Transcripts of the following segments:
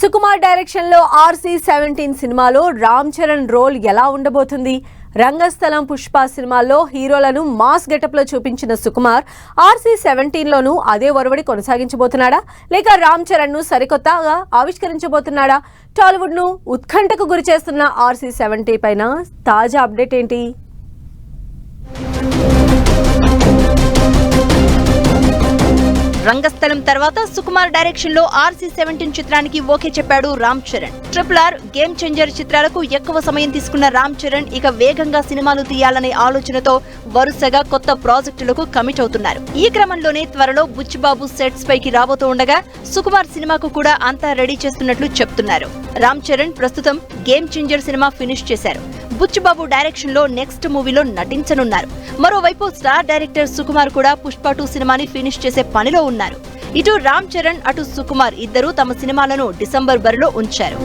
సుకుమార్ డైరెక్షన్లో RC seventeen సినిమాలో Ram Charan role ఎలా ఉండబోతుంది? రంగస్థలం పుష్ప సినిమాల్లో హీరోలను మాస్ గెటప్లో చూపించిన సుకుమార్ ఆర్సీ సెవెంటీన్ లోనూ అదే ఒరవడి కొనసాగించబోతున్నాడా? లేక రామ్ చరణ్ను సరికొత్తగా ఆవిష్కరించబోతున్నాడా? టాలీవుడ్ను ఉత్కంఠకు గురి చేస్తున్న ఆర్సీ సెవెంటీ పైన తాజా అప్డేట్ ఏంటి? రంగస్థలం తర్వాత సుకుమార్ డైరెక్షన్లో ఆర్సీ సెవెంటీన్ చిత్రానికి ఓకే చెప్పాడు Ram Charan. Triple R game changer చిత్రాలకు ఎక్కువ సమయం తీసుకున్న రామ్ చరణ్ ఇక వేగంగా సినిమాలు తీయాలనే ఆలోచనతో వరుసగా కొత్త ప్రాజెక్టులకు కమిట్ అవుతున్నారు. ఈ క్రమంలోనే త్వరలో బుచ్చిబాబు సెట్స్ పైకి రాబోతూ ఉండగా సుకుమార్ సినిమాకు కూడా అంతా రెడీ చేస్తున్నట్లు చెప్తున్నారు. రామ్ చరణ్ ప్రస్తుతం గేమ్ చేంజర్ సినిమా ఫినిష్ చేశారు. బుచ్చిబాబు డైరెక్షన్లో నెక్స్ట్ మూవీలో నటించనున్నారు. మరోవైపు స్టార్ డైరెక్టర్ సుకుమార్ కూడా పుష్ప టూ సినిమాని ఫినిష్ చేసే పనిలో ఉన్నారు. ఇటు రామ్ చరణ్ అటు సుకుమార్ ఇద్దరూ తమ సినిమాలను డిసెంబర్ బరిలో ఉంచారు.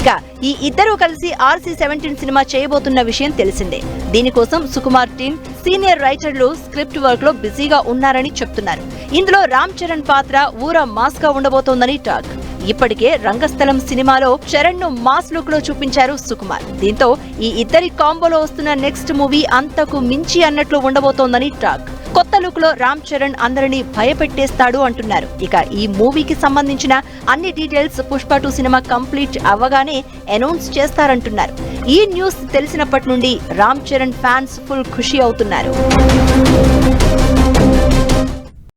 ఇక ఈ ఇద్దరూ కలిసి ఆర్సీ సెవెంటీన్ సినిమా చేయబోతున్న విషయం తెలిసిందే. దీనికోసం సుకుమార్ టీం సీనియర్ రైటర్లు స్క్రిప్ట్ వర్క్లో బిజీగా ఉన్నారని చెప్తున్నారు. ఇందులో రామ్ చరణ్ పాత్ర ఊర మాస్గా ఉండబోతోందని టాక్. ఇప్పటికే రంగస్థలం సినిమాలో చరణ్ను మాస్ లుక్లో చూపించారు సుకుమార్. దీంతో ఈ ఇద్దరి కాంబోలో వస్తున్న నెక్స్ట్ మూవీ అంతకు మించి అన్నట్లు ఉండబోతోందని టాక్ కొత్త లుక్లో రామ్ చరణ్ అందరినీ భయపెట్టేస్తాడు అంటున్నారు. ఇక ఈ మూవీకి సంబంధించిన అన్ని details Pushpa two cinema complete అవ్వగానే అనౌన్స్ చేస్తారంటున్నారు. ఈ న్యూస్ తెలిసినప్పటి నుండి రామ్ చరణ్ ఫ్యాన్స్ ఫుల్ ఖుషి అవుతున్నారు.